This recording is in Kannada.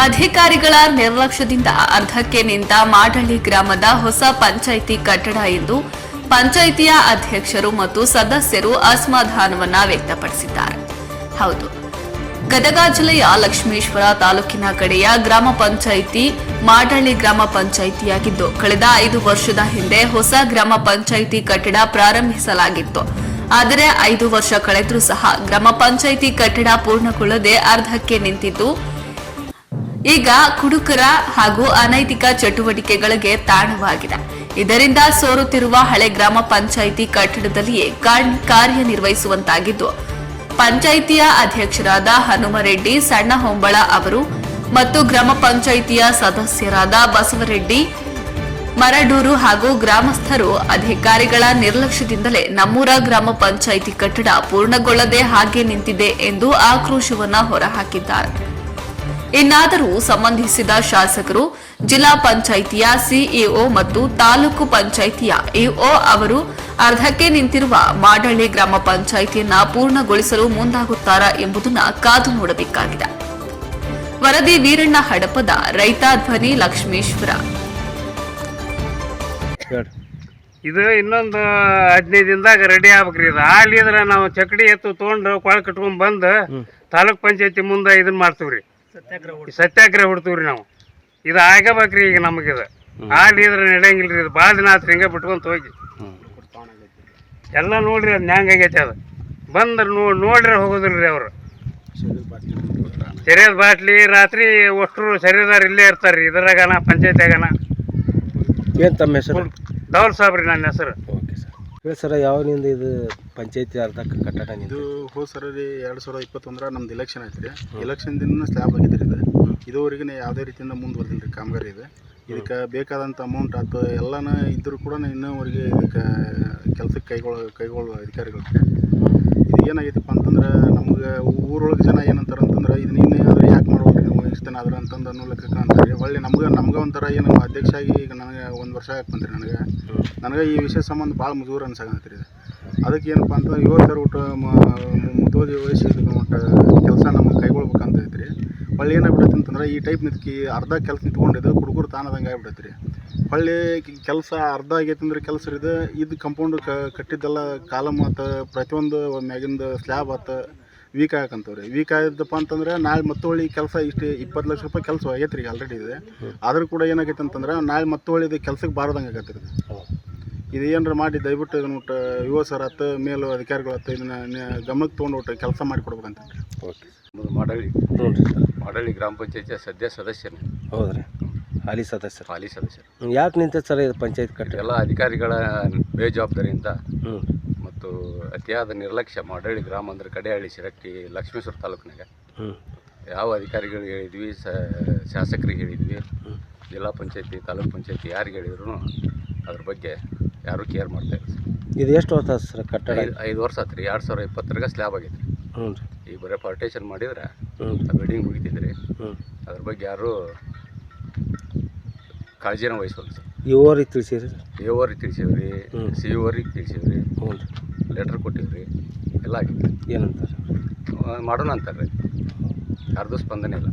ಅಧಿಕಾರಿಗಳ ನಿರ್ಲಕ್ಷ್ಯದಿಂದ ಅರ್ಧಕ್ಕೆ ನಿಂತ ಮಾಡಳ್ಳಿ ಗ್ರಾಮದ ಹೊಸ ಪಂಚಾಯಿತಿ ಕಟ್ಟಡ ಎಂದು ಪಂಚಾಯಿತಿಯ ಅಧ್ಯಕ್ಷರು ಮತ್ತು ಸದಸ್ಯರು ಅಸಮಾಧಾನವನ್ನ ವ್ಯಕ್ತಪಡಿಸಿದ್ದಾರೆ. ಹೌದು. ಗದಗ ಜಿಲ್ಲೆಯ ಲಕ್ಷ್ಮೇಶ್ವರ ತಾಲೂಕಿನ ಕಡೆಯ ಗ್ರಾಮ ಪಂಚಾಯಿತಿ ಮಾಡಳ್ಳಿ ಗ್ರಾಮ ಪಂಚಾಯಿತಿಯಾಗಿದ್ದು, ಕಳೆದ ಐದು ವರ್ಷದ ಹಿಂದೆ ಹೊಸ ಗ್ರಾಮ ಪಂಚಾಯಿತಿ ಕಟ್ಟಡ ಪ್ರಾರಂಭಿಸಲಾಗಿತ್ತು. ಆದರೆ ಐದು ವರ್ಷ ಕಳೆದರೂ ಸಹ ಗ್ರಾಮ ಪಂಚಾಯಿತಿ ಕಟ್ಟಡ ಪೂರ್ಣಗೊಳ್ಳದೆ ಅರ್ಧಕ್ಕೆ ನಿಂತಿದ್ದು ಈಗ ಕುಡುಕರ ಹಾಗೂ ಅನೈತಿಕ ಚಟುವಟಿಕೆಗಳಿಗೆ ತಾಣವಾಗಿದೆ. ಇದರಿಂದ ಸೋರುತ್ತಿರುವ ಹಳೆ ಗ್ರಾಮ ಪಂಚಾಯಿತಿ ಕಟ್ಟಡದಲ್ಲಿಯೇ ಕಾರ್ಯನಿರ್ವಹಿಸುವಂತಾಗಿದ್ದು, ಪಂಚಾಯಿತಿಯ ಅಧ್ಯಕ್ಷರಾದ ಹನುಮರೆಡ್ಡಿ, ಸಣ್ಣ ಹೊಂಬಳ ಅವರು ಮತ್ತು ಗ್ರಾಮ ಪಂಚಾಯಿತಿಯ ಸದಸ್ಯರಾದ ಬಸವರೆಡ್ಡಿ, ಮರಡೂರು ಹಾಗೂ ಗ್ರಾಮಸ್ಥರು ಅಧಿಕಾರಿಗಳ ನಿರ್ಲಕ್ಷ್ಯದಿಂದಲೇ ನಮ್ಮೂರ ಗ್ರಾಮ ಪಂಚಾಯಿತಿ ಕಟ್ಟಡ ಪೂರ್ಣಗೊಳ್ಳದೆ ಹಾಗೆ ನಿಂತಿದೆ ಎಂದು ಆಕ್ರೋಶವನ್ನ ಹೊರಹಾಕಿದ್ದಾರೆ. ಇನ್ನಾದರೂ ಸಂಬಂಧಿಸಿದ ಶಾಸಕರು ಜಿಲ್ಲಾ ಪಂಚಾಯಿತಿಯ ಸಿಇಒ ಮತ್ತು ತಾಲೂಕು ಪಂಚಾಯಿತಿಯ ಇಒ ಅವರು ಅರ್ಧಕ್ಕೆ ನಿಂತಿರುವ ಮಾಡಳ್ಳಿ ಗ್ರಾಮ ಪಂಚಾಯಿತಿಯನ್ನ ಪೂರ್ಣಗೊಳಿಸಲು ಮುಂದಾಗುತ್ತಾರಾ ಎಂಬುದನ್ನ ಕಾದು ನೋಡಬೇಕಾಗಿದೆ. ವರದಿ ವೀರಣ್ಣ ಹಡಪದ ರೈತ ಧ್ವನಿ ಲಕ್ಷ್ಮೇಶ್ವರ. ಇದು ಇನ್ನೊಂದು ಹದಿನೈದು ದಿನದಾಗ ರೆಡಿ ಆಗ್ಬೇಕ್ರಿ ಇದು. ಆಲಿದ್ರೆ ನಾವು ಚಕಡಿ ಎತ್ತು ತೊಗೊಂಡು ಕೊಳ ಕಟ್ಕೊಂಡ್ ಬಂದು ತಾಲೂಕ್ ಪಂಚಾಯತಿ ಮುಂದೆ ಇದನ್ನ ಮಾಡ್ತೀವ್ರಿ. ಈ ಸತ್ಯಾಗ್ರಹ ಹುಡ್ತೀವ್ರಿ ನಾವು. ಇದು ಆಗಬೇಕ್ರಿ ಈಗ ನಮಗಿದು. ಆಲಿದ್ರೆ ನಡೆಯಂಗಿಲ್ರಿ ಇದು. ಭಾಳ ದಿನ ಆತ್ರಿ ಹಿಂಗೆ ಬಿಟ್ಕೊಂತ ಹೋಗಿ. ಎಲ್ಲ ನೋಡ್ರಿ ಅದು ನ್ಯಾಂಗ ಆಗೈತೆ ಅದು. ಬಂದ್ರೆ ನೋ ನೋಡ್ರಿ ಹೋಗೋದಿಲ್ರಿ ಅವರು. ಸರಿಯಾದ ಬಾಟ್ಲಿ ರಾತ್ರಿ ಒಷ್ಟರು ಸರಿದಾರ ಇಲ್ಲೇ ಇರ್ತಾರ್ರಿ. ಇದ್ರಾಗನ ಪಂಚಾಯತ್ಯಾಗನ. ಏನು ತಮ್ಮ ಹೆಸರು? ಡೌಲ್ ಸಾಬ್ರಿ ನನ್ನ ಹೆಸರು. ಹೇಳಿ ಸರ ಯಾವಾಗಿನಿಂದ ಇದು ಪಂಚಾಯತಿ ಅರ್ಧಕ್ಕೆ ಕಟ್ಟಡ ನಿಂತು ಇದು ಹೋದ ರೀ ಎರಡು ಸಾವಿರದ ಇಪ್ಪತ್ತೊಂದರ ನಮ್ದು ಎಲೆಕ್ಷನ್ ರೀ. ಎಲೆಕ್ಷನ್ ದಿನ ಸ್ಲ್ಯಾಬ್ ಆಗಿದ್ರಿ ಇದು. ಇದುವರೆಗಿನ ಯಾವುದೇ ರೀತಿಯಿಂದ ಮುಂದುವರೆದಿಲ್ಲ ರೀ ಕಾಮಗಾರಿ ಇದೆ. ಇದಕ್ಕೆ ಬೇಕಾದಂಥ ಅಮೌಂಟ್ ಅದು ಎಲ್ಲನ ಇದ್ದರೂ ಕೂಡ ಇನ್ನೂವರೆಗೆ ಇದಕ್ಕೆ ಕೆಲಸಕ್ಕೆ ಕೈಗೊಳ್ಳ ಕೈಗೊಳ್ಳುವ ಅಧಿಕಾರಿಗಳು. ಇದು ಏನಾಗೈತಪ್ಪ ಅಂತಂದ್ರೆ ನಮ್ಗೆ ಊರೊಳಗೆ ಜನ ಏನಂತಾರೆ ಅಂತಂದ್ರೆ ಇದನ್ನ ಇನ್ನೇನಾದ್ರೂ ಯಾಕೆ ಮಾಡ್ಬೋದ್ರಿ ನೀವು ಇಷ್ಟು ದಿನ ಆದ್ರೆ ಅಂತಂದು ಅನ್ನೋ ಲೆಕ್ಕಕ್ಕೆ ಅಂತಾರೆ ಹೊಳ್ಳಿ ನಮ್ಗೆ ನಮ್ಗೆ ಒಂಥರ ಏನು ಅಧ್ಯಕ್ಷ ಆಗಿ ಈಗ ನನಗೆ ಒಂದು ವರ್ಷ ಆಗಿ ಬಂದ್ರಿ ನನಗೆ. ನನಗೆ ಈ ವಿಷಯ ಸಂಬಂಧ ಭಾಳ ಮುಜುಗರ ಅನ್ಸಾಕತ್ರಿ ಅದಕ್ಕೆ ಏನಪ್ಪ ಅಂತ ಯುವಕರ ಊಟ ಮುತುವರ್ಜಿ ವಯಸ್ಸು ಕೆಲಸ ನಮಗೆ ಕೈಗೊಳ್ಬೇಕಂತ ಐತ್ರಿ. ಹೊಳ್ಳಿ ಏನಾಗ್ಬಿಡುತ್ತೆ ಅಂತಂದ್ರೆ ಈ ಟೈಪ್ ನಿಂತ್ಕಿ ಅರ್ಧ ಕೆಲಸ ನಿಂತ್ಕೊಂಡಿದ್ದು ಹುಡುಗರು ತಾನದಂಗೆ ಆಗ್ಬಿಡತ್ತೆ ರೀ ಹೊಳ್ಳಿ ಕೆಲಸ ಅರ್ಧ ಆಗೈತೆ ಅಂದ್ರೆ ಕೆಲಸ ಇದು. ಇದು ಕಂಪೌಂಡ್ ಕಟ್ಟಿದ್ದೆಲ್ಲ ಕಾಲಮ್ ಆತ, ಪ್ರತಿಯೊಂದು ಮ್ಯಾಗಿಂದ ಸ್ಲ್ಯಾಬ್ ಆತು ವೀಕ್ ಆಗಕ್ಕಂತವ್ರಿ ವೀಕ್ ಆಗಿದ್ದಪ್ಪ ಅಂತಂದ್ರೆ ನಾಳೆ ಮತ್ತೊಳ್ಳಿ ಕೆಲಸ ಇಷ್ಟು ಇಪ್ಪತ್ತು ಲಕ್ಷ ರೂಪಾಯಿ ಕೆಲಸ ಆಗೈತೆ ರೀ ಆಲ್ರೆಡಿ ಇದೆ. ಆದರೂ ಕೂಡ ಏನಾಗೈತೆ ಅಂತಂದ್ರೆ ನಾಳೆ ಮತ್ತೊಳ್ಳಿ ಇದು ಕೆಲ್ಸಕ್ಕೆ ಬಾರದಂಗೆ ಆಗತ್ತೆ ರೀ ಇದು. ಏನಾರ ಮಾಡಿ ದಯವಿಟ್ಟು ಇದನ್ನ ಒಟ್ಟು ಯುವ ಸರ್ ಹತ್ತು ಮೇಲು ಅಧಿಕಾರಿಗಳು ಹತ್ತು ಇದನ್ನ ಗಮನಕ್ಕೆ ತೊಗೊಂಡು ಒಟ್ಟು ಕೆಲಸ ಮಾಡಿ ಕೊಡ್ಬೇಕಂತ ಓಕೆ. ಮಾಡಳ್ಳಿ. ಮಾಡಳ್ಳಿ ಗ್ರಾಮ ಪಂಚಾಯತಿಯ ಸದ್ಯ ಸದಸ್ಯನೇ. ಹೌದ್ರಿ. ಹಾಲಿ ಸದಸ್ಯರು. ಹಾಲಿ ಸದಸ್ಯರು. ಯಾಕೆ ನಿಂತ ಸರ್ ಇದು ಪಂಚಾಯತ್ ಕಟ್ಟ ಎಲ್ಲ ಅಧಿಕಾರಿಗಳ ಬೇಜವಾಬ್ದಾರಿಯಿಂದ ಹ್ಞೂ ಮತ್ತು ಅತಿಯಾದ ನಿರ್ಲಕ್ಷ್ಯ ಮಾಡಳ್ಳಿ ಗ್ರಾಮ ಅಂದ್ರೆ ಕಡೆಹಳ್ಳಿ ಶಿರಟ್ಟಿ ಲಕ್ಷ್ಮೇಶ್ವರ ತಾಲೂಕಿನಾಗ. ಯಾವ ಅಧಿಕಾರಿಗಳಿಗೆ ಹೇಳಿದ್ವಿ ಶಾಸಕರಿಗೆ ಹೇಳಿದ್ವಿ ಜಿಲ್ಲಾ ಪಂಚಾಯತಿ ತಾಲೂಕ್ ಪಂಚಾಯತಿ ಯಾರಿಗೆ ಹೇಳಿದ್ರು ಅದ್ರ ಬಗ್ಗೆ ಯಾರೂ ಕೇರ್ ಮಾಡ್ತಾ ಇಲ್ಲ ಇದು ಎಷ್ಟು ವರ್ಷ ಸರ್ ಕಟ್ಟಡ? ಐದು ವರ್ಷ ಆತ್ರಿ ಎರಡು ಸಾವಿರ ಇಪ್ಪತ್ತರಾಗ ಸ್ಲ್ಯಾಬ್ ಆಗೈತೆ ರೀ. ಹ್ಞೂ ಈಗ ಬರೀ ಪಾರ್ಟೇಷನ್ ಮಾಡಿದ್ರೆ ಬಿಲ್ಡಿಂಗ್ ಮುಗಿತಿದ್ರಿ ಅದ್ರ ಬಗ್ಗೆ ಯಾರೂ ಕಾಳಜಿನ ವಹಿಸೋಲ್ಲ ಸರ್. ಇವರಿಗೆ ತಿಳಿಸಿರಿ ಸರ್. ಎ ತಿಳಿಸಿವ್ರಿ. ಸಿ ಓರಿಗೆ ತಿಳಿಸಿವ್ರಿ. ಹ್ಞೂ ರೀ. ಲೆಟ್ರ್ ಕೊಟ್ಟಿವ್ರಿ ಎಲ್ಲ ಆಗಿತ್ತು ಏನಂತಾರೆ ಮಾಡೋಣ ಅಂತಾರೆ. ಯಾರ್ದು ಸ್ಪಂದನೆ ಇಲ್ಲ.